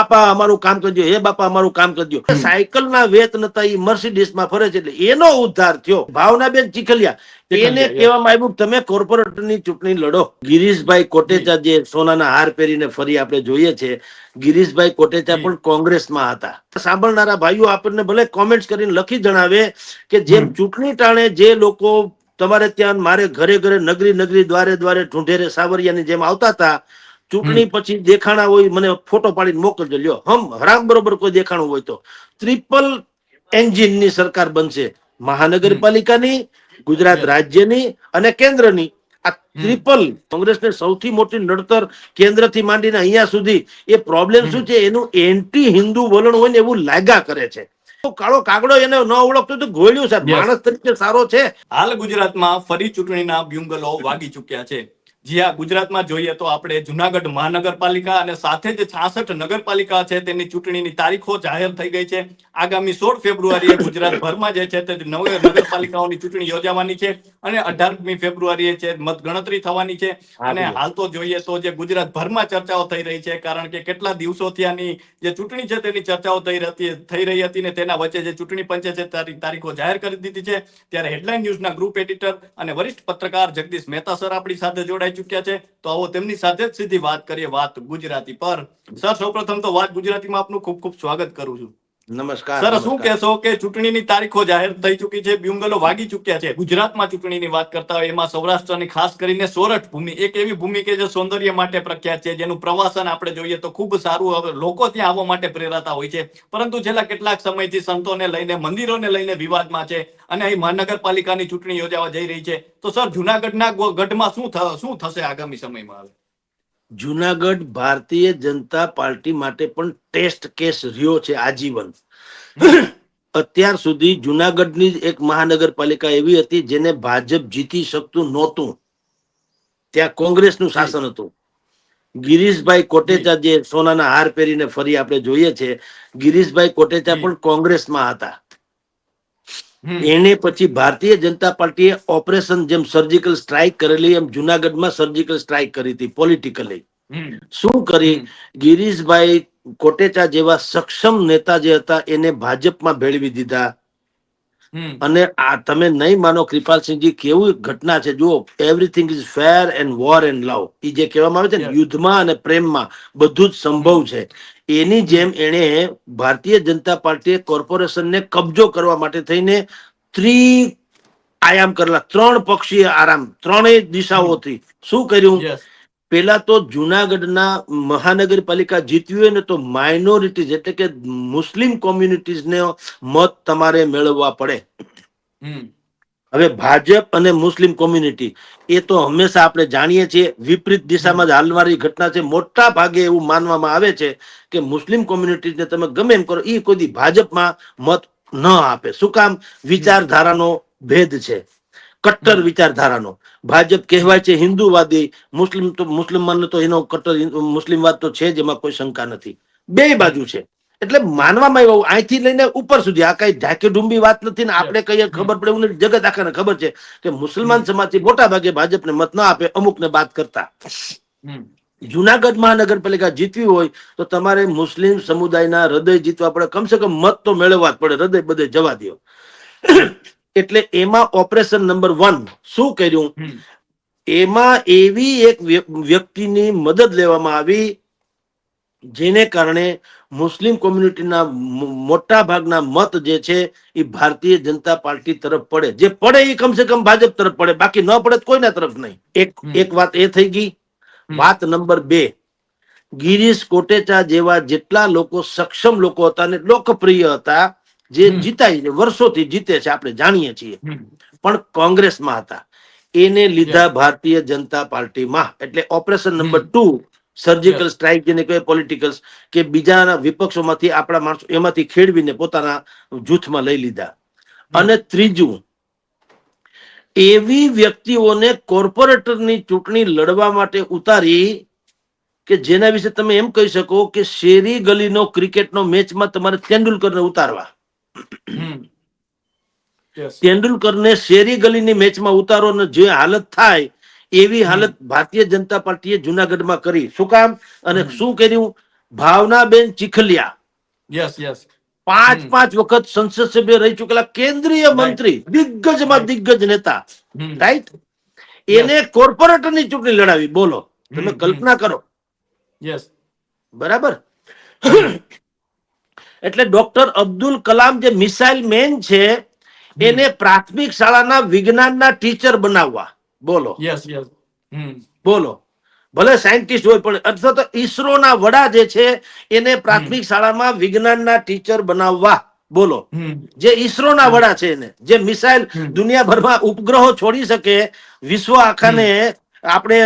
બાપા અમારું કામ કરજો હે બાપા અમારું કામ કરજો. સાયકલ ના વેત નતા એ મર્સિડીસમાં ફરે છે એટલે એનો ઉદ્ધાર થયો. ભાવનાબેન ચીખલિયા એને. કહેવામાં આવ્યું તમે કોર્પોરેટરની ચૂંટણી લડો. ગિરીશભાઈ કોટેચા જે સોનાના હાર પહેરીને ફરી આપણે જોઈએ છે ગિરીશભાઈ કોટેચા પણ કોંગ્રેસમાં હતા. સાંભળનારા ભાઈઓ આપણને ભલે કોમેન્ટ્સ કરીને લખી જણાવે કે જેમ. ચૂંટણી ટાણે જે લોકો તમારે ત્યાં મારે ઘરે ઘરે નગરી નગરી દ્વારે દ્વારે ઢૂંઢેરે સાવરિયાની જેમ આવતા હતા ચૂંટણી પછી દેખાણા હોય મને ફોટો પાડીને મોકલજો લ્યો. હમ હરામ બરોબર કોઈ દેખાણું હોય તો. ટ્રિપલ એન્જિનની સરકાર બનશે. મહાનગરપાલિકાની ગુજરાત રાજ્યની અને કેન્દ્રની. આ ટ્રિપલ કોંગ્રેસને સૌથી મોટી નડતર કેન્દ્રથી માંડીને અહીંયા સુધી એ પ્રોબ્લેમ શું છે? એનું એન્ટી હિન્દુ વલણ હોય ને એવું લાગ્યા કરે છે. કાળો કાગડો એને ન ઓળખતો તો ગોળ્યું સાહેબ. માણસ તરીકે સારો છે. હાલ ગુજરાતમાં ફરી ચૂંટણીના બ્યુંગલો વાગી ચૂક્યા છે. જી હા ગુજરાતમાં જોઈએ તો આપણે જુનાગઢ મહાનગરપાલિકા અને સાથે જ છાસઠ નગરપાલિકા છે તેની ચૂંટણીની તારીખો જાહેર થઈ ગઈ છે. આગામી સોળ ફેબ્રુઆરીએ ગુજરાતભરમાં જે છે તે નવે નગરપાલિકાઓની ચૂંટણી યોજાવાની છે અને અઢારમી ફેબ્રુઆરીએ છે મતગણતરી થવાની છે. અને હાલ તો જોઈએ તો જે ગુજરાતભરમાં ચર્ચાઓ થઈ રહી છે કારણ કે કેટલા દિવસોથી આની જે ચૂંટણી છે તેની ચર્ચાઓ થઈ રહી થઈ રહી હતી ને તેના વચ્ચે જે ચૂંટણી પંચે છે તારી- તારીખો જાહેર કરી દીધી છે. ત્યારે હેડલાઇન ન્યૂઝના ગ્રુપ એડિટર અને વરિષ્ઠ પત્રકાર જગદીશ મહેતા સર આપણી સાથે જોડાઈ ચૂક્યા છે, તો આવો તેમની સાથે જ સીધી વાત કરીએ વાત ગુજરાતી પર. સર, સૌપ્રથમ તો વાત ગુજરાતીમાં આપનું ખૂબ ખૂબ સ્વાગત કરું છું. નમસ્કાર સર શું. કહેશો કે ચૂંટણીની તારીખો જાહેર થઈ ચૂકી છે બ્યુંગલો વાગી ચૂક્યા છે. ગુજરાતમાં ચૂંટણીની વાત કરતા હોય એમાં સૌરાષ્ટ્રની ખાસ કરીને સોરઠ ભૂમિ એક એવી ભૂમિ કે જે સૌંદર્ય માટે પ્રખ્યાત છે જેનું પ્રવાસન આપણે જોઈએ તો ખૂબ સારું હવે લોકો ત્યાં આવવા માટે પ્રેરાતા હોય છે. પરંતુ છેલ્લા કેટલાક સમયથી સંતોને લઈને મંદિરોને લઈને વિવાદમાં છે અને અહીં મહાનગરપાલિકાની ચૂંટણી યોજાવા જઈ રહી છે. તો સર જુનાગઢના ગઢમાં શું શું થશે આગામી સમયમાં જુનાગઢ ભારતીય જનતા પાર્ટી માટે પણ ટેસ્ટ કેસ રહ્યો છે આજીવન. અત્યાર સુધી જુનાગઢની એક મહાનગરપાલિકા એવી હતી જેને ભાજપ જીતી શકતું નહોતું. ત્યાં કોંગ્રેસનું શાસન હતું. ગિરીશભાઈ કોટેચા જે સોનાના હાર પહેરીને ફરી આપણે જોઈએ છે ગિરીશભાઈ કોટેચા પણ કોંગ્રેસમાં હતા. એને પછી ભારતીય જનતા પાર્ટીએ ઓપરેશન જેમ સર્જિકલ સ્ટ્રાઇક કરેલી એમ જુનાગઢમાં સર્જિકલ સ્ટ્રાઇક કરી હતી પોલિટિકલી શું કરી? ગિરીશભાઈ કોટેચા જેવા સક્ષમ નેતા જે હતા એને ભાજપમાં ભેળવી દીધા. અને આ તમે નહીં માનો કૃપાલસિંહજી કેવું ઘટના છે? જુઓ everything is fair and war and love એ જે કહેવામાં આવે છે ને યુદ્ધમાં અને પ્રેમમાં બધું જ સંભવ છે. એની જેમ એણે ભારતીય જનતા પાર્ટીએ કોર્પોરેશનને કબજો કરવા માટે થઈને ત્રી આયામ કરેલા ત્રણ પક્ષીય આરામ ત્રણેય દિશાઓથી શું કર્યું. પેલા તો જુનાગઢના મહાનગરપાલિકા જીતવી હોય ને તો માઇનોરિટીઝ એટલે કે મુસ્લિમ કોમ્યુનિટીઝને મત તમારે મેળવવા પડે હમ. હવે ભાજપ અને મુસ્લિમ કોમ્યુનિટી એ તો હંમેશા આપણે જાણીએ છીએ વિપરીત દિશામાં જ હાલવાની ઘટના છે. મોટા ભાગે એવું માનવામાં આવે છે કે મુસ્લિમ કોમ્યુનિટીને તમે ગમે એમ કરો એ કોઈ ભાજપમાં મત ન આપે. શું કામ? વિચારધારાનો ભેદ છે. કટ્ટર વિચારધારાનો. ભાજપ કહેવાય છે હિન્દુવાદી મુસ્લિમ તો મુસ્લિમાન તો એનો કટ્ટર મુસ્લિમવાદ તો છે જ એમાં કોઈ શંકા નથી. બે બાજુ છે. એટલે માનવામાં આવ્યું અહીંથી લઈને ઉપર સુધી આ કઈ ઢાંકી ડુંબી વાત નથી ને આપણે કહીએ ખબર પડે એવું જગત આખાને ખબર છે કે મુસલમાન સમાજથી મોટા ભાગે ભાજપને મત ના આપે અમુકને બાદ કરતા. જુનાગઢ મહાનગરપાલિકા જીતવી હોય તો તમારે મુસ્લિમ સમુદાયના હૃદય જીતવા પડે. કમસે કમ મત તો મેળવવા જ પડે હૃદય બધે જવા દો એટલે એમાં ઓપરેશન નંબર વન શું કર્યું? એમાં એવી એક વ્ય- વ્યક્તિની મદદ લેવામાં આવી જેને કારણે મુસ્લિમ કોમ્યુનિટીના મોટા ભાગના મત જે છે એ ભારતીય જનતા પાર્ટી તરફ પડે. જે પડે એ કમસે કમ ભાજપ તરફ પડે. બાકી ન પડે કોઈના તરફ નહીં. એક એક વાત એ થઈ ગઈ. વાત નંબર બે. ગિરીશ કોટેચા જેવા જેટલા લોકો સક્ષમ લોકો હતા અને લોકપ્રિય હતા જે જીતાય વર્ષોથી જીતે છે આપણે જાણીએ છીએ. પણ કોંગ્રેસમાં હતા. એને લીધા ભારતીય જનતા પાર્ટીમાં. એટલે operation number two surgical. Strike જેને કહેવાય પોલિટિકલ્સ કે બીજાના વિપક્ષોમાંથી આપણા માણસો એમાંથી ખેડવીને પોતાના જૂથમાં લઈ લીધા અને ત્રીજું એવી વ્યક્તિઓને કોર્પોરેટરની ચૂંટણી લડવા માટે ઉતારી કે જેના વિશે તમે એમ કહી શકો કે શેરી ગલીનો ક્રિકેટનો મેચમાં તમારે તેંડુલકરને ઉતારવા. તેંડુલકરને શેરી ગલીની મેચમાં ઉતારો ને જે હાલત થાય એવી હાલત ભારતીય જનતા પાર્ટીએ જુનાગઢમાં કરી. શું કામ? અને શું કર્યું? ભાવનાબેન ચીખલિયા. Yes yes. પાંચ પાંચ વખત સંસદ સભ્ય રહી ચુકેલા કેન્દ્રીય મંત્રી દિગ્ગજમાં દિગ્ગજ નેતા. રાઈટ એને કોર્પોરેટરની ચૂંટણી લડાવી. બોલો. તમે. કલ્પના કરો. યસ બરાબર? એટલે ડોક્ટર અબ્દુલ કલામ જે મિસાઇલ મેન છે એને પ્રાથમિક શાળાના વિજ્ઞાનના ટીચર બનાવવા. બોલો. યસ યસ બોલો. ભલે સાયન્ટિસ્ટ હોય પણ અથવા તો ઈસરોના વડા જે છે એને પ્રાથમિક શાળામાં વિજ્ઞાનના ટીચર બનાવવા. બોલો. જે ઈસરોના વડા છે એને જે મિસાઇલ દુનિયાભરમાં ઉપગ્રહો છોડી શકે વિશ્વ આખાને આપણે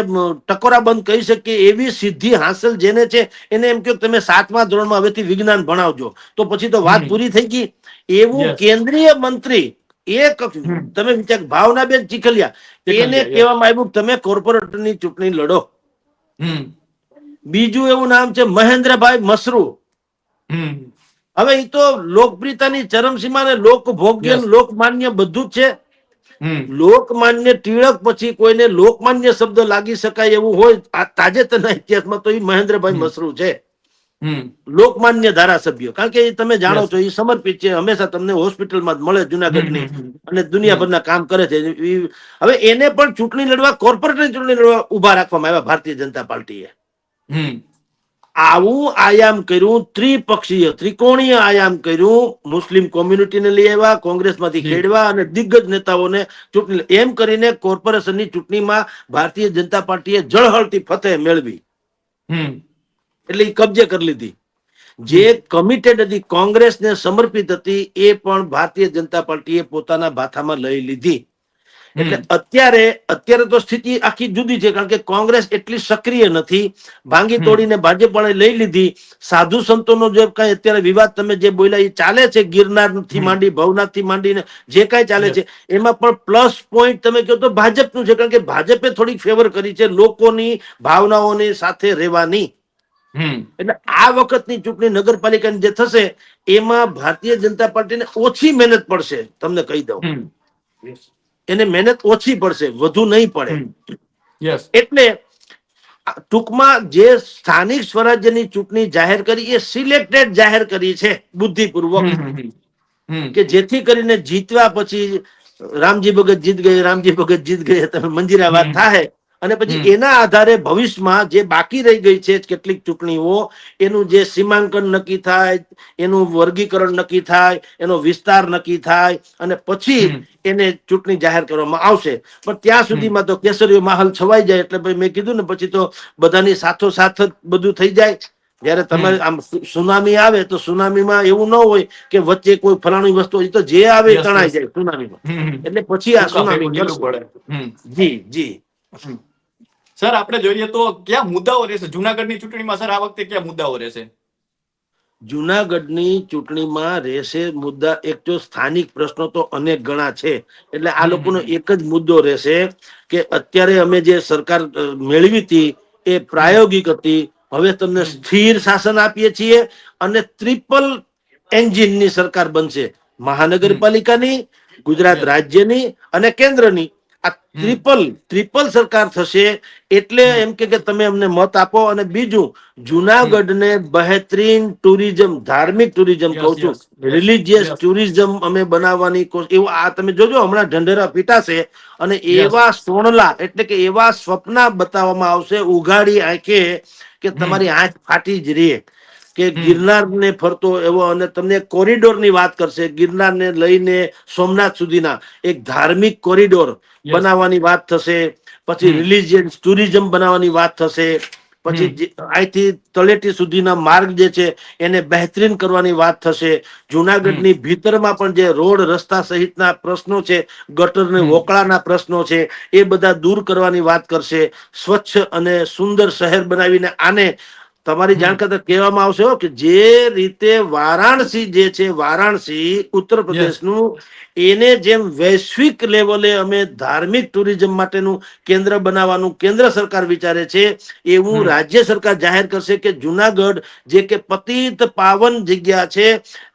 ટકોરા બંધ કહી શકીએ એવી સિદ્ધિ હાંસલ જેને છે એને એમ કહ્યું તમે સાતમા ધોરણમાં હવેથી વિજ્ઞાન ભણાવજો. તો પછી તો વાત પૂરી થઈ ગઈ. એવું કેન્દ્રીય મંત્રી એક તમે વિચાર ભાવનાબેન ચીખલિયા એને કહેવામાં આવ્યું તમે કોર્પોરેટરની ચૂંટણી લડો. બીજું એવું નામ છે મહેન્દ્રભાઈ મસરૂ. હવે એ તો લોકપ્રિયતાની ચરમસીમા ને લોકભોગ્ય. લોકમાન્ય બધું જ છે. લોકમાન્ય ટિળક પછી કોઈને લોકમાન્ય શબ્દ લાગી શકાય એવું હોય તાજેતરના ઇતિહાસમાં તો એ મહેન્દ્રભાઈ. મસરૂ છે. લોકમાન્ય ધારાસભ્ય. કારણ કે તમે જાણો છો એ સમર્પિત છે હંમેશા તમને હોસ્પિટલમાં જ મળે જુનાગઢની. અને દુનિયાભરના કામ કરે છે. હવે એને પણ ચૂંટણી લડવા કોર્પોરેટની ચૂંટણી લડવા ઊભા રાખવામાં આવ્યા ભારતીય જનતા પાર્ટીએ. આવું આયામ કર્યું ત્રિપક્ષીય ત્રિકોણીય આયામ કર્યું મુસ્લિમ કોમ્યુનિટીને લઈ આવ્યા કોંગ્રેસમાંથી ખેડવા અને દિગ્ગજ નેતાઓને ચૂંટણી એમ કરીને કોર્પોરેશનની ચૂંટણીમાં ભારતીય જનતા પાર્ટીએ જળહળતી ફતેહ મેળવી. હમ. એટલે એ કબજે કરી લીધી. જે કમિટેડ હતી કોંગ્રેસને સમર્પિત હતી એ પણ ભારતીય જનતા પાર્ટીએ પોતાના ભાથામાં લઈ લીધી. એટલે અત્યારે અત્યારે તો સ્થિતિ આખી જુદી છે કારણ કે કોંગ્રેસ એટલી સક્રિય નથી. ભાંગી. તોડીને ભાજપે લઈ લીધી. સાધુ સંતોનો જે કઈ અત્યારે વિવાદ તમે જે બોલ્યા એ ચાલે છે ગિરનારથી માંડી ભવનાથથી માંડીને જે કઈ ચાલે છે એમાં પણ પ્લસ પોઈન્ટ તમે કહો તો ભાજપનું છે કારણ કે ભાજપે થોડીક ફેવર કરી છે લોકોની ભાવનાઓની સાથે રહેવાની. એટલે આ વખતની ચૂંટણી નગરપાલિકાની જે થશે એમાં ભારતીય જનતા પાર્ટીને ઓછી મહેનત પડશે તમને કહી દઉં. એને મહેનત ઓછી પડશે વધુ નહીં પડે. એટલે ટૂંકમાં જે સ્થાનિક સ્વરાજ્યની ચૂંટણી જાહેર કરી એ સિલેક્ટેડ જાહેર કરી છે બુદ્ધિપૂર્વક. કે જેથી કરીને જીતવા પછી રામજી ભગત જીત ગયે રામજી ભગત જીત ગયે તમે મંજીરા વાત થાય અને પછી એના આધારે ભવિષ્યમાં જે બાકી રહી ગઈ છે કેટલીક ચૂંટણીઓ એનું જે સીમાંકન નક્કી થાય એનું વર્ગીકરણ નક્કી થાય એનો વિસ્તાર નક્કી થાય અને પછી એને ચૂંટણી જાહેર કરવામાં આવશે. પણ ત્યાં સુધીમાં તો કેસરીયો માહોલ છવાઈ જાય એટલે ભાઈ મેં કીધું ને પછી તો બધાની સાથોસાથ જ બધું થઈ જાય. જયારે તમારે આમ સુનામી આવે તો સુનામીમાં એવું ન હોય કે વચ્ચે કોઈ ફલાણી વસ્તુ હોય, તો જે આવે તણાઈ જાય સુનામીમાં. એટલે પછી આ સુનામી જી જી. સર આપણે જોઈએ તો ક્યાં મુદ્દાઓ રહેશે? જુનાગઢની ચૂંટણીમાં સર આ વખતે ક્યાં મુદ્દાઓ રહેશે? જુનાગઢની ચૂંટણીમાં રહેશે મુદ્દા એક તો સ્થાનિક પ્રશ્નો તો અનેક ગણા છે. એટલે આ લોકોનો એક જ મુદ્દો રહેશે કે અત્યારે અમે જે સરકાર મેળવી હતી એ પ્રાયોગિક હતી. હવે તમને સ્થિર શાસન આપીએ છીએ અને ટ્રિપલ એન્જિનની સરકાર બનશે. મહાનગરપાલિકાની ગુજરાત રાજ્યની અને કેન્દ્રની. આ ટ્રિપલ ટ્રિપલ સરકાર થશે એટલે એમ કે કે તમે અમને મત આપો અને બીજું જુનાગઢને બહેતરીન ટુરિઝમ ધાર્મિક ટુરિઝમ કહું છું. રિલીજીયસ. ટુરિઝમ અમે બનાવવાની કોશ- એવું આ તમે જોજો હમણાં ઢંઢેરા પીટાશે અને એવા સોણલા એટલે કે એવા સ્વપ્ન બતાવવામાં આવશે ઉઘાડી આંખે કે તમારી આંખ ફાટી જ રહે. કે. ગિરનારને ફરતો એવો અને તમને કોરિડોરની વાત કરશે ગિરનારને લઈને સોમનાથ સુધીના એક ધાર્મિક કોરિડોર બનાવવાની વાત થશે પછી હમ. ટુરિઝમ બનાવવાની વાત થશે પછી અહીંથી તળેટી સુધીના માર્ગ જે છે એને બહેતરીન કરવાની વાત થશે. જુનાગઢની ભીતરમાં પણ જે રોડ રસ્તા સહિતના પ્રશ્નો છે ગટર ને વોકળાના પ્રશ્નો છે એ બધા દૂર કરવાની વાત કરશે. સ્વચ્છ અને સુંદર શહેર બનાવીને આને તમારી જાણ કરતા કહેવામાં આવશે કે જે રીતે વારાણસી જે છે વારાણસી ઉત્તર પ્રદેશનું એને જેમ વૈશ્વિક લેવલે અમે ધાર્મિક ટુરિઝમ માટેનું કેન્દ્ર બનાવવાનું કેન્દ્ર સરકાર વિચારે છે એવું રાજ્ય સરકાર જાહેર કરશે કે જુનાગઢ જે કે પતિત પાવન જગ્યા છે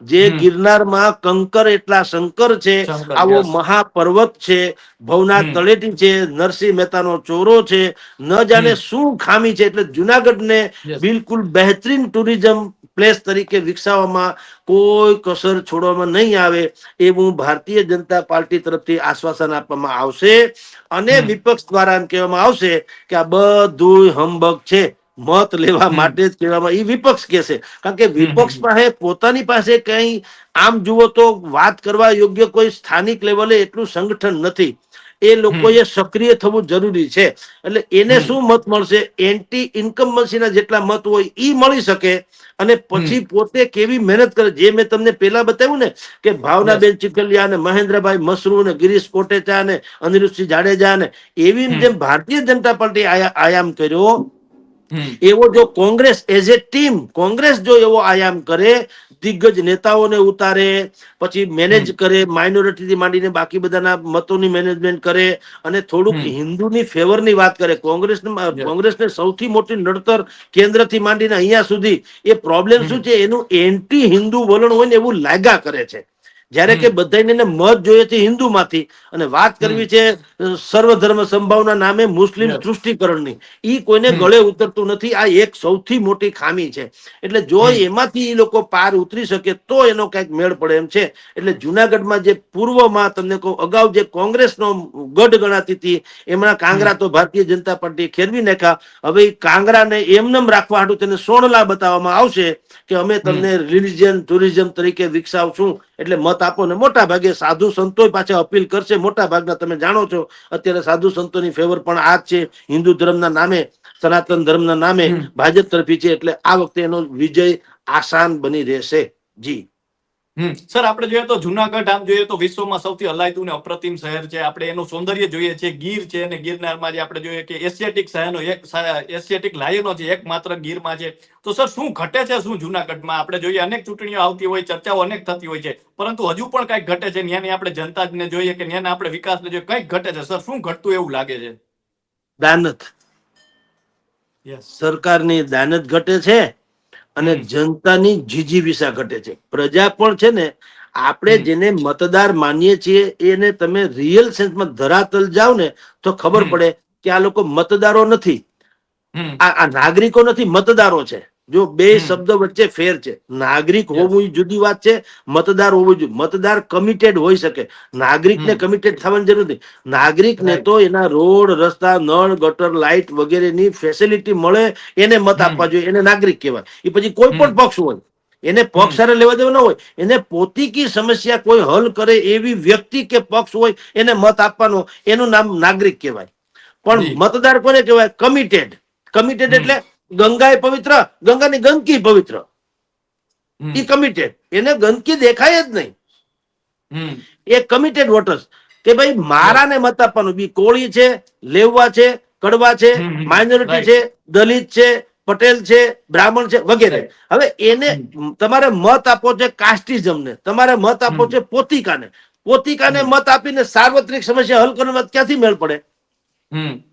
જે ગિરનારમાં કંકર એટલા શંકર છે આવો મહાપર્વત છે ભવનાથ તળેટી છે નરસિંહ મહેતાનો ચોરો છે ન જાણે. શું ખામી છે એટલે જુનાગઢને. બિલ બિલકુલ બહેતરીન ટુરિઝમ પ્લેસ તરીકે વિકસાવવામાં કોઈ કસર છોડવામાં નહીં આવે એવું ભારતીય જનતા પાર્ટી તરફથી આશ્વાસન આપવામાં આવશે. અને વિપક્ષ દ્વારા એમ કહેવામાં આવશે કે આ બધું હંબગ છે. મત લેવા માટે જ કહેવામાં એ વિપક્ષ કહેશે. કારણ કે વિપક્ષ પાસે પોતાની પાસે કઈ આમ જુઓ તો વાત કરવા યોગ્ય કોઈ સ્થાનિક લેવલે એટલું સંગઠન નથી. એ લોકોએ સક્રિય થવું જરૂરી છે. એટલે એને શું મત મળશે? એન્ટી ઇન્કમ્બન્સીના જેટલા મત હોય એ મળી શકે અને પછી પોતે કેવી મહેનત કરે? જે મેં તમને પેલા બતાવ્યું ને કે ભાવનાબેન ચિકલિયા અને મહેન્દ્રભાઈ મસરૂ ને ગિરીશ કોટેચા ને અનિરુદ્ધસિંહ જાડેજા ને એવી જેમ ભારતીય જનતા પાર્ટી આયા- આયામ કર્યો. એવો જો Congress as a team Congress જો એવો આયામ કરે દિગ્ગજ નેતાઓને ઉતારે પછી મેનેજ. કરે માઇનોરિટીથી માંડીને બાકી બધાના મતોની મેનેજમેન્ટ કરે અને થોડુંક. હિન્દુની ફેવરની વાત કરે કોંગ્રેસ. કોંગ્રેસને સૌથી મોટી નડતર કેન્દ્રથી માંડીને અહીંયા સુધી એ પ્રોબ્લેમ શું છે એનું એન્ટી હિન્દુ વલણ હોય ને એવું લાગ્યા કરે છે જ્યારે કે બધાને એને મત જોઈએ છે હિન્દુમાંથી. અને વાત કરવી છે સર્વધર્મ સંભાવના નામે મુસ્લિમ તૃષ્ટિકરણની. એ કોઈને ગળે ઉતરતું નથી. આ એક સૌથી મોટી ખામી છે. એટલે જો એમાંથી એ લોકો પાર ઉતરી શકે તો એનો કંઈક મેળ પડે એમ છે. એટલે જુનાગઢમાં જે પૂર્વમાં તમને કહું અગાઉ જે કોંગ્રેસનો ગઢ ગણાતી હતી એમના કાંગરા તો ભારતીય જનતા પાર્ટી ખેરવી નાખ્યા. હવે કાંગરાને એમનેમ રાખવા હાટું તેને સોણલા બતાવવામાં આવશે કે અમે તમને રિલિજન ટુરિઝમ તરીકે વિકસાવશું. એટલે મત આપો ને. મોટા ભાગે સાધુ સંતો પાછા અપીલ કરશે. મોટા ભાગના તમે જાણો છો અત્યારે સાધુ સંતોની ફેવર પણ આ જ છે. હિન્દુ ધર્મના નામે સનાતન ધર્મના નામે ભાજપ તરફી છે. એટલે આ વખતે એનો વિજય આસાન બની રહેશે. જી. સર આપણે જોઈએ તો જુનાગઢ આમ જોઈએ તો વિશ્વમાં સૌથી હલાયતું ને અપ્રતિમ શહેર છે. આપણે એનું સૌંદર્ય જોઈએ છે ગીર છે અને ગિરનારમાં જે આપણે જોઈએ કે એશિયાટિક શહેરનો એક એશિયાટિક લાયનો છે. એકમાત્ર ગીરમાં છે. તો સર શું ઘટે છે શું જુનાગઢમાં? આપણે જોઈએ અનેક ચૂંટણીઓ આવતી હોય ચર્ચાઓ અનેક થતી હોય છે. પરંતુ હજુ પણ કંઈક ઘટે છે? ત્યાંની આપણે જનતાને જોઈએ કે ત્યાંના આપણે વિકાસને જોઈએ કંઈક ઘટે છે? સર શું ઘટતું એવું લાગે છે? દાનત. સરકારની દાનત ઘટે છે? અને. જનતાની જીજીવિસા ઘટે છે. પ્રજા પણ છે ને આપણે જેને મતદાર માનીએ છીએ એને તમે રિયલ સેન્સમાં ધરાતલ જાઓ ને તો ખબર પડે કે આ લોકો મતદારો નથી. આ નાગરિકો નથી મતદારો છે. જો બે શબ્દ વચ્ચે ફેર છે. નાગરિક. હોવું જુદી વાત છે મતદાર હોવું જોઈએ મતદાર કમિટેડ હોઈ શકે. નાગરિકને કમિટેડ થવાની જરૂર નથી. નાગરિકને તો એના રોડ રસ્તા નળ ગટર લાઇટ વગેરેની ફેસિલિટી મળે એને મત આપવા જોઈએ. એને નાગરિક કહેવાય. એ પછી કોઈ પણ પક્ષ હોય એને પક્ષ સાથે લેવા દેવા ન હોય એને પોતીકી સમસ્યા કોઈ હલ કરે એવી વ્યક્તિ કે પક્ષ હોય એને મત આપવાનો એનું નામ નાગરિક કહેવાય. પણ મતદાર કોને કહેવાય? કમિટેડ કમિટેડ એટલે ગંગા એ પવિત્ર ગંગાની ગંદકી પવિત્ર. ઈ એ કમિટેડ એને ગંદકી દેખાય જ નહીં. એ કમિટેડ વોટર્સ કે ભાઈ મારાને મત આપવાનું. બી કોળી છે લેવવા છે કડવા છે. માઇનોરિટી છે દલિત છે પટેલ છે બ્રાહ્મણ છે વગેરે. હવે એને તમારે મત આપો છે કાસ્ટિઝમને તમારે મત આપવો. છે પોતિકાને. પોતિકાને મત આપીને સાર્વત્રિક સમસ્યા હલ કરવાનો ક્યાંથી મેળ પડે. હમ.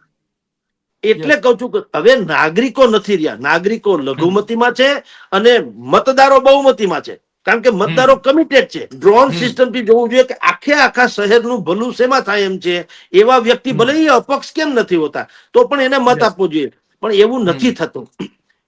એટલે. કહું છું કે હવે નાગરિકો નથી રહ્યા. નાગરિકો લઘુમતીમાં છે અને મતદારો બહુમતીમાં છે. કારણ કે મતદારો કમિટેડ છે. ડ્રોન સિસ્ટમથી જોવું જોઈએ કે આખે આખા શહેરનું ભલું શેમાં થાય એમ છે? એવા વ્યક્તિ ભલે એ અપક્ષ કેમ નથી હોતા તો પણ એને મત. આપવો જોઈએ. પણ એવું નથી થતું.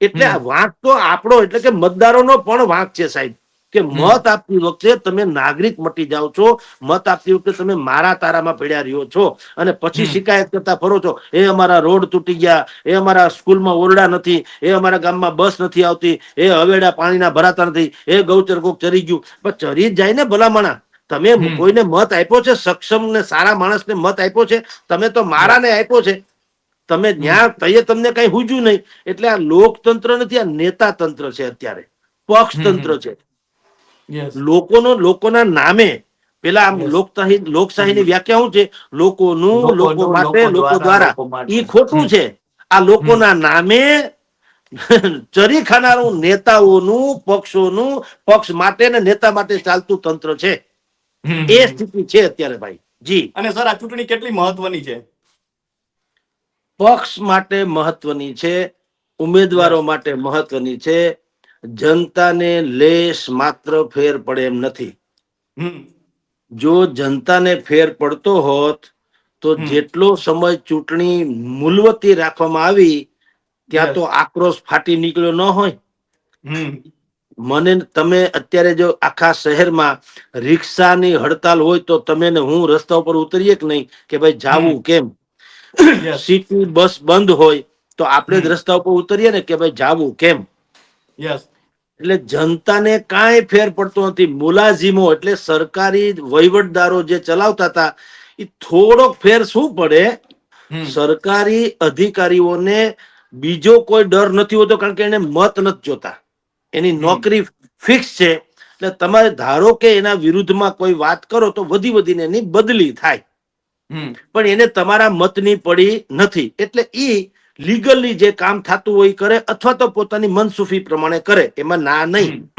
એટલે વાંક તો આપણો એટલે કે મતદારોનો પણ વાંક છે સાહેબ. કે મત આપતી વખતે તમે નાગરિક મટી જાઓ છો મત આપતી વખતે તમે મારા તારામાં પડ્યા રહ્યો છો. અને પછી શિકાયત કરતા ફરો છો. એ અમારા રોડ તૂટી ગયા એ અમારા સ્કૂલમાં ઓરડા નથી એ અમારા ગામમાં બસ નથી આવતી એ હવેડા પાણીના ભરાતા નથી એ ગૌચર કોક ચરી ગયું. પણ ચરી જાય ને ભલામણા. તમે કોઈને મત આપ્યો છે સક્ષમ ને સારા માણસને મત આપ્યો છે તમે તો મારાને આપ્યો છે. તમે જ્યાં તઈએ તમને કઈ હુજ્યું નહીં. એટલે આ લોકતંત્ર નથી આ નેતા તંત્ર છે અત્યારે. પક્ષ તંત્ર છે. લોકોનો લોકોના નામે પેલા આમ લોકશાહી લોકશાહીની વ્યાખ્યા શું છે? લોકોનું લોકો માટે લોકો દ્વારા. ઈ ખોટું છે. આ લોકોના નામે ચરી ખાનારું નેતાઓનું પક્ષોનું પક્ષ માટે ને નેતા માટે ચાલતું તંત્ર છે. એ સ્થિતિ છે અત્યારે ભાઈ. જી. અને સર આ ચૂંટણી કેટલી મહત્વની છે? પક્ષ માટે મહત્વની છે ઉમેદવારો માટે મહત્વની છે જનતાને લેશ માત્ર ફેર પડે એમ નથી. જો જનતાને ફેર પડતો હોત તો જેટલો સમય ચૂંટણી મૂલવતી રાખવામાં આવી ત્યાં તો આક્રોશ ફાટી નીકળ્યો ન હોય. મને તમે અત્યારે જો આખા શહેરમાં રિક્ષાની હડતાલ હોય તો તમે ને હું રસ્તા ઉપર ઉતરીએ કે નહીં? કે ભાઈ જાવું કેમ? સિટી બસ બંધ હોય તો આપણે જ રસ્તા ઉપર ઉતરીએ ને કે ભાઈ જાવું કેમ? એટલે જનતાને કાંઈ ફેર પડતો નથી. મુલાઝીમો એટલે સરકારી વહીવટદારો જે ચલાવતા હતા એ થોડોક ફેર શું પડે? સરકારી અધિકારીઓને બીજો કોઈ ડર નથી હોતો કારણ કે એને મત નથી જોતા. એની નોકરી ફિક્સ છે. એટલે તમારે ધારો કે એના વિરુદ્ધમાં કોઈ વાત કરો તો વધી વધીને એની બદલી થાય. પણ એને તમારા મતની પડી નથી. એટલે ઈ લીગલી જે કામ થતું હોય કરે અથવા તો પોતાની મનસુફી પ્રમાણે કરે. એમાં ના નહીં.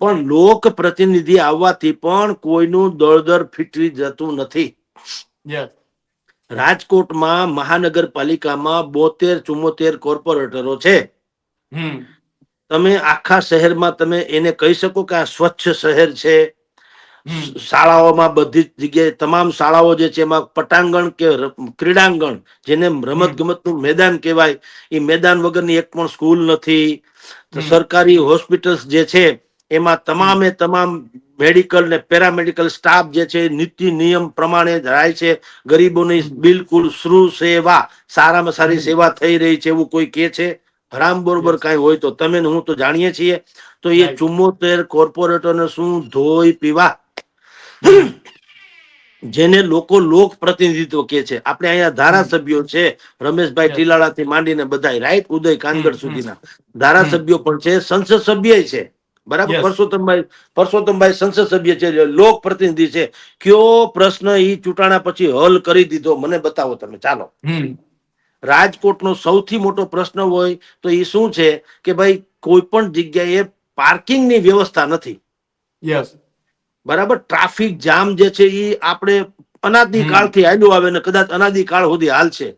પણ લોક પ્રતિનિધિ આવવાથી પણ કોઈનું દળદર ફીટવી જતું નથી. રાજકોટમાં મહાનગરપાલિકામાં બોતેર ચુમ્મોતેર કોર્પોરેટરો છે. તમે આખા શહેરમાં તમે એને કહી શકો કે આ સ્વચ્છ શહેર છે. શાળાઓમાં બધી જ જગ્યાએ તમામ શાળાઓ જે છે એમાં પટાંગણ કે ક્રીડાંગણ જેને રમત ગમતનું મેદાન કહેવાય એ મેદાન વગરની એક પણ સ્કૂલ નથી. સરકારી હોસ્પિટલ્સ જે છે એમાં તમામે તમામ મેડિકલ ને પેરામેડિકલ સ્ટાફ જે છે નીતિ નિયમ પ્રમાણે રહે છે ગરીબોની બિલકુલ શ્રુ સેવા સારામાં સારી સેવા થઈ રહી છે એવું કોઈ કે છે? હરામ બરોબર કઈ હોય તો. તમે હું તો જાણીએ છીએ. તો એ. ચુમ્મોતેર કોર્પોરેટરને શું ધોઈ પીવા. જેને લોકો લોક પ્રતિનિધિત્વ કે છે. આપણે અહીંયા ધારાસભ્યો છે રમેશભાઈ. ટીલાળા થી માંડીને બધા રાઈટ ઉદય હમ. સુધીના. ધારાસભ્યો પણ છે સંસદ સભ્ય છે. બરાબર? પરસોત્તમભાઈ પરસોત્તમભાઈ સંસદ સભ્ય છે લોક પ્રતિનિધિ છે. કયો પ્રશ્ન ઈ ચૂંટાણા પછી હલ કરી દીધો? મને બતાવો તમે. ચાલો. રાજકોટનો સૌથી મોટો પ્રશ્ન હોય તો એ શું છે કે ભાઈ કોઈ પણ જગ્યાએ પાર્કિંગની વ્યવસ્થા નથી. યસ બરાબર? ટ્રાફિક જામ જે છે એ આપણે અનાદિ. કાળથી આવે ને કદાચ અનાદિ કાળ સુધી હાલશે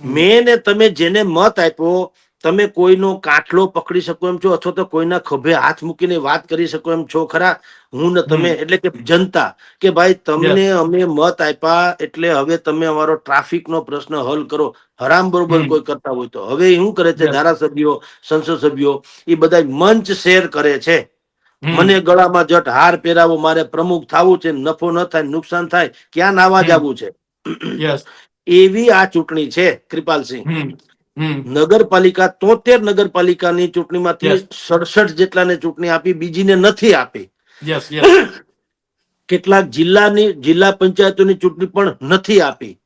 મેં ને તમે જેને મત આપ્યો તમે કોઈનો કાટલો પકડી શકો એમ છો અથવા તો કોઈના ખભે હાથ મૂકીને વાત કરી શકો એમ છો ખરા? હું ને તમે એટલે કે જનતા કે ભાઈ તમને અમે મત આપ્યા એટલે હવે તમે અમારો ટ્રાફિકનો પ્રશ્ન હલ કરો. હરામ બરોબર કોઈ કરતા હોય તો. હવે શું કરે છે? ધારાસભ્યો સંસદ સભ્યો એ બધા મંચ શેર કરે છે. મને ગળામાં જટ હાર પહેરાવો મારે પ્રમુખ થવું છે નફો ન થાય નુકસાન થાય ક્યાં નાવા. જવું છે? એવી આ ચૂંટણી છે કૃપાલસિંહ નગરપાલિકા તોતેર નગરપાલિકાની ચૂંટણીમાંથી. સડસઠ જેટલાને ચૂંટણી આપી બીજીને નથી આપી. કેટલાક જિલ્લાની જિલ્લા પંચાયતોની ચૂંટણી પણ નથી આપી.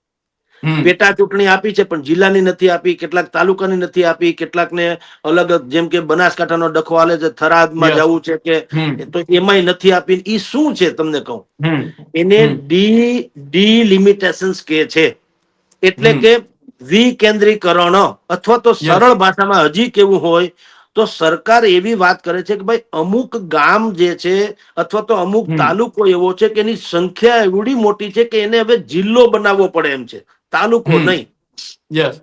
પેટા ચૂંટણી આપી છે પણ જિલ્લાની નથી આપી કેટલાક તાલુકાની નથી આપી કેટલાકને અલગ જેમ કે બનાસકાંઠાનો ડખો આલે છે થરાદમાં જવું છે કે તો એમાંય નથી આપી એ શું છે તમને કહું? એને ડી ડી ડિલિમિટેશન્સ કે છે. એટલે કે વિકેન્દ્રીકરણ અથવા તો સરળ ભાષામાં હજી કેવું હોય તો સરકાર એવી વાત કરે છે કે ભાઈ અમુક ગામ જે છે અથવા તો અમુક તાલુકો એવો છે કે એની સંખ્યા એવડી મોટી છે કે એને હવે જિલ્લો બનાવવો પડે એમ છે. તાલુકો નહીં. યસ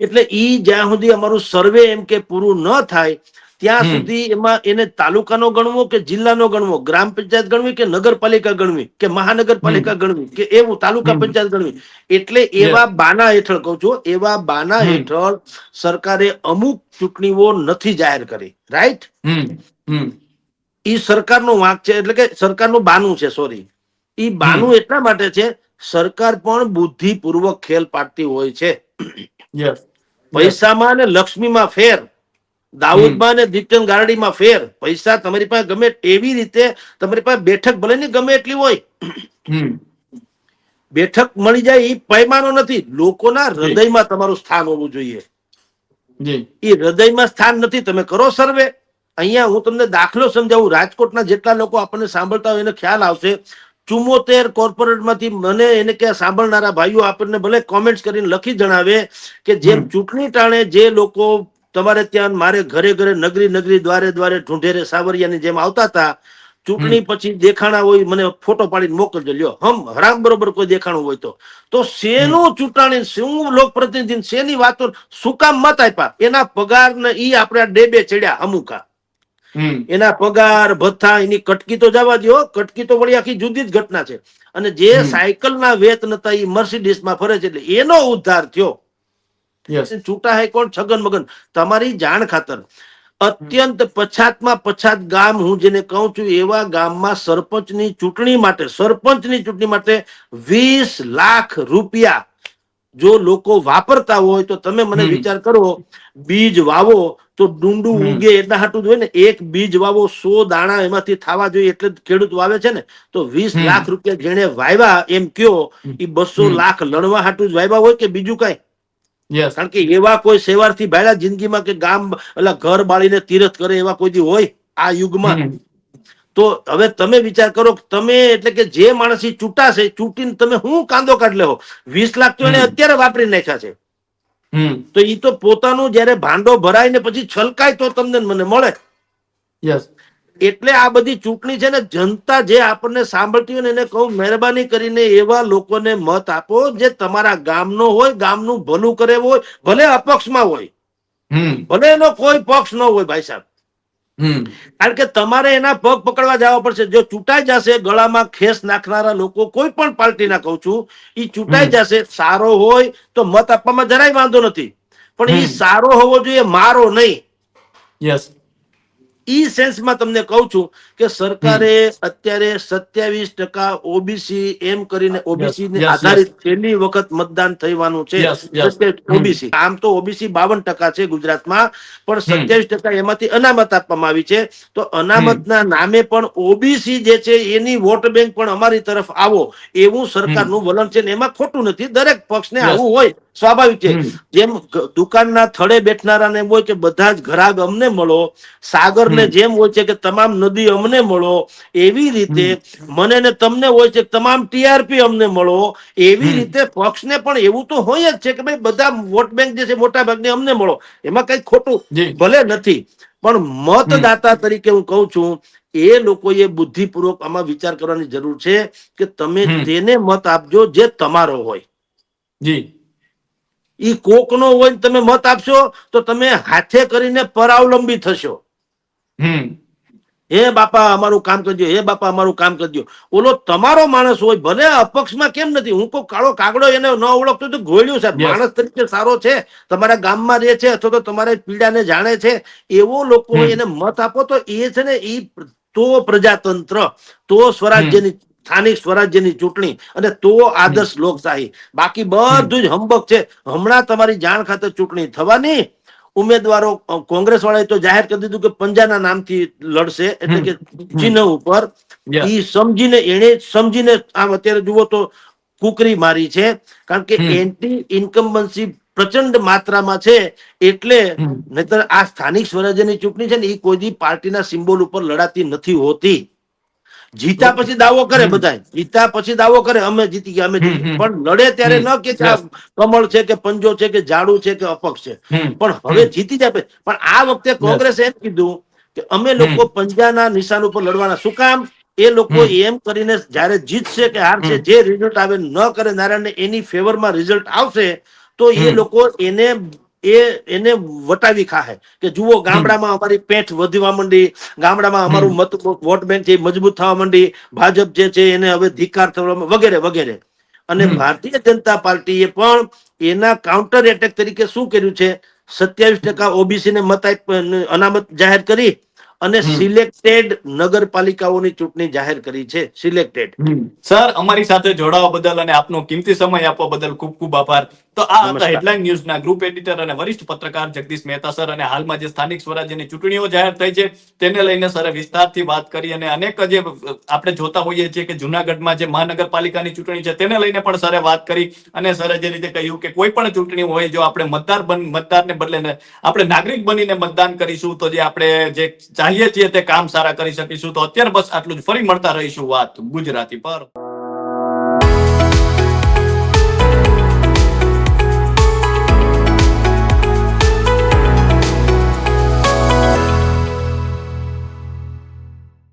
એટલે ઈ જ્યાં સુધી અમારું સર્વે એમ કે પૂરું ન થાય ત્યાં સુધી એમાં એને તાલુકાનો ગણવો કે જિલ્લાનો ગણવો ગ્રામ પંચાયત ગણવી કે નગરપાલિકા ગણવી કે મહાનગરપાલિકા ગણવી કે એવું તાલુકા પંચાયત ગણવી. એટલે એવા બાના હેઠળ કહું છું એવા બાના હેઠળ સરકારે અમુક ચૂંટણીઓ નથી જાહેર કરી. રાઈટ હમ. હમ. ઈ સરકારનો વાંક છે એટલે કે સરકારનું બાનું છે સોરી ઈ બાનું એટલા માટે છે સરકાર પણ બુદ્ધિપૂર્વક ખેલ પાડતી હોય છે. પૈસામાં અને લક્ષ્મીમાં ફેર દાઉદમાં અને દીકચંદ ગારડીમાં ફેર પૈસા તમારી પાસે ગમે એવી રીતે તમારી પાસે બેઠક ભલે ને ગમે એટલી હોય. બેઠક મળી જાય એ પૈમાનો નથી લોકોના. હૃદયમાં તમારું સ્થાન હોવું જોઈએ. એ હૃદયમાં સ્થાન નથી તમે કરો સર્વે. અહીંયા હું તમને દાખલો સમજાવું રાજકોટના જેટલા લોકો આપણને સાંભળતા હોય એને ખ્યાલ આવશે. ચુમ્મોતેર કોર્પોરેટમાંથી મને એને કે સાંભળનારા ભાઈઓ આપણને ભલે કોમેન્ટ્સ કરીને લખી જણાવે કે જેમ ચૂંટણી ટાણે જે લોકો તમારે ત્યાં મારે ઘરે ઘરે નગરી નગરી દ્વારે દ્વારે ઢૂંઢેરે સાવરિયાની જેમ આવતા હતા ચૂંટણી પછી દેખાણા હોય મને ફોટો પાડીને મોકલજો લ્યો. હમ હરામ બરોબર કોઈ દેખાણું હોય તો. તો શેનું ચૂંટાણી શું લોકપ્રતિનિધિ શેની વાતો શું કામ મત આપ્યા? એના પગાર ને ઈ આપણે ડેબે ચડ્યા અમુકા. એના પગાર ભથ્થા એની કટકી તો જવા દો કટકી તો વળી આખી જુદી જ ઘટના છે. અને જે. સાયકલના વેતન હતા એ મર્સિડીઝમાં ફરે છે એટલે એનો ઉદ્ધાર થયો. છૂટા હાઈકોર્ટ છગન મગન. તમારી જાણ ખાતર. અત્યંત પછાતમાં પછાત ગામ હું જેને કહું છું એવા ગામમાં સરપંચની ચૂંટણી માટે સરપંચની ચૂંટણી માટે વીસ લાખ રૂપિયા જો લોકો વાપરતા હોય તો તમે મને વિચાર કરો બીજ વાવો તો ડુંડું. ઉગે એટલા હાટું જ હોય ને એક બીજ વાવો સો દાણા એમાંથી થવા જોઈએ એટલે ખેડૂત વાવે છે ને તો વીસ લાખ રૂપિયા જેને વાવ્યા એમ કયો એ બસો લાખ લણવા હાટું જ વાવ્યા હોય કે બીજું કઈ? કારણ કે એવા કોઈ સેવારથી ભાયલા જિંદગીમાં કે ગામ એટલે ઘર બાળીને તીરથ કરે એવા કોઈ દી હોય આ યુગમાં. તો હવે તમે વિચાર કરો કે તમે એટલે કે જે માણસ ઈ ચૂંટાશે ચૂંટીને તમે હું કાંદો કાઢ લેવો? વીસ લાખ તો એને અત્યારે વાપરી નાખ્યા છે. તો એ તો પોતાનું જયારે ભાંડો ભરાય ને પછી છલકાય તો તમને મને મળે. યસ એટલે આ બધી ચૂંટણી છે ને જનતા જે આપણને સાંભળતી હોય ને એને કહું મહેરબાની કરીને એવા લોકોને મત આપો જે તમારા ગામનો હોય ગામનું ભલું કરે હોય ભલે અપક્ષમાં હોય. ભલે એનો કોઈ પક્ષ ન હોય ભાઈ સાહેબ. કારણ કે તમારે એના પગ પકડવા જવા પડશે. જો ચૂંટાઈ જશે ગળામાં ખેસ નાખનારા લોકો કોઈ પણ પાર્ટીના કહું છું એ ચૂંટાઈ જશે. સારો હોય તો મત આપવામાં જરાય વાંધો નથી. પણ એ સારો હોવો જોઈએ મારો નહીં. યસ ઈ સેન્સમાં તમને કહું છું કે સરકારે અત્યારે સત્યાવીસ ટકા ઓબીસી એમ કરીને ઓબીસી ને આધારિત છેલ્લી વખત મતદાન થવાનું છે. ઓબીસી આમ તો ઓબીસી બાવન ટકા છે ગુજરાતમાં પણ સત્યાવીસ ટકા એમાંથી અનામત આપવામાં આવી છે. તો અનામતના નામે પણ ઓબીસી જે છે એની વોટ બેંક પણ અમારી તરફ આવો. એવું સરકારનું વલણ છે ને એમાં ખોટું નથી. દરેક પક્ષને. આવું હોય. સ્વાભાવિક છે. જેમ થળે દુકાનના થડે બેઠનારાને હોય કે બધા જ ઘરાગ અમને મળો સાગરને ને જેમ હોય છે કે તમામ નદી અમને મળો એવી રીતે મને ને તમને હોય છે તમામ ટીઆરપી અમને મળો એવી રીતે રીતે પક્ષને પણ એવું તો હોય જ છે કે ભાઈ બધા વોટ બેંક જે છે મોટા ભાગને અમને મળો. એમાં કઈ ખોટું ભલે નથી. પણ મતદાતા તરીકે હું કહું છું એ લોકોએ બુદ્ધિપૂર્વક આમાં વિચાર કરવાની જરૂર છે કે તમે તેને મત આપજો જે તમારો હોય. જી. ઈ કોકનો હોય ને તમે મત આપશો તો તમે હાથે કરીને પરાવલંબી થશો. હે બાપા અમારું કામ કરજો હે બાપા અમારું કામ કરજો. ઓલો તમારો માણસ હોય ભલે અપક્ષમાં કેમ નથી હું કોઈ કાળો કાગડો એને ન ઓળખતો તો ગોળ્યું સાહેબ. માણસ તરીકે સારો છે તમારા ગામમાં રહે છે અથવા તો તમારા પીડાને જાણે છે એવો લોકો એને મત આપો તો એ છે ને એ તો પ્રજાતંત્ર તો સ્વરાજ્યની સ્થાનિક સ્વરાજ્યની ચૂંટણી અને તો આદર્શ લોકશાહી. બાકી બધું જ હંબક છે. હમણાં તમારી જાણ ખાતે ચૂંટણી થવાની. ઉમેદવારો કોંગ્રેસ વાળાએ તો જાહેર કરી દીધું કે પંજાના નામથી લડશે એટલે કે ચિહ્ન ઉપર. એ સમજીને એને સમજીને આમ અત્યારે જુઓ તો કુકરી મારી છે. કારણ કે. એન્ટી ઇન્કમ્બન્સી પ્રચંડ માત્રામાં છે. એટલે. નહીતર આ સ્થાનિક સ્વરાજ્યની ચૂંટણી છે ને એ કોઈ પાર્ટીના સિમ્બોલ ઉપર લડાતી નથી હોતી. જીતા પછી દાવો કરે બધાય. બધા જીતા પછી દાવો કરે અમે જીતી ગયા અમે. પણ લડે ત્યારે ન કે કમળ છે કે પંજો છે કે ઝાડુ છે કે અપક્ષ છે. પણ હવે જીતી જાય. પણ આ વખતે કોંગ્રેસે એમ કીધું કે અમે લોકો પંજાના નિશાન ઉપર લડવાના. શું કામ? એ લોકો. એમ કરીને જ્યારે જીતશે કે હારશે જે રિઝલ્ટ આવે ન કરે નારાયણ એની ફેવરમાં રિઝલ્ટ આવશે તો એ લોકો એને એ એને વટાવી ખાહે. કે જુઓ ગામડામાં અમારી પેઠ વધવા માંડી ગામડામાં અમારું મત વોટ બેંક છે મજબૂત થવા માંડી ભાજપ જે છે એને હવે ધિકાર થવા વગેરે વગેરે. અને ભારતીય જનતા પાર્ટીએ પણ એના કાઉન્ટર એટેક તરીકે શું કર્યું છે? સત્યાવીસ ટકા ઓબીસી ને મત અનામત જાહેર કરી. અને સિલેક્ટેડ નગરપાલિકાઓની ચૂંટણી જાહેર કરી છે સિલેક્ટેડ સર અમારી સાથે જોડાવા બદલ અને આપનો કિંમતી સમય આપવા બદલ ખૂબ ખૂબ આભાર. તો આ હતા હેડલાઇન ન્યૂઝના ગ્રુપ એડિટર અને વરિષ્ઠ પત્રકાર જગદીશ મહેતા સર અને હાલમાં જે સ્થાનિક સ્વરાજ્યની ચૂંટણીઓ જાહેર થઈ છે તેને લઈને સરે વિસ્તારથી વાત કરી અને અનેક જે આપણે જોતા હોઈએ છીએ કે જુનાગઢમાં જે મહાનગરપાલિકાની ચૂંટણી છે તેને લઈને પણ સરે વાત કરી અને સરે જે રીતે કહ્યું કે કોઈ પણ ચૂંટણી હોય જો આપણે મતદાર બન મતદારને બદલે આપણે નાગરિક બનીને મતદાન કરીશું તો જે આપણે જે ચાહીએ છીએ તે કામ સારા કરી શકીશું. તો અત્યારે બસ આટલું જ. ફરી મળતા રહીશું વાત ગુજરાતી પર.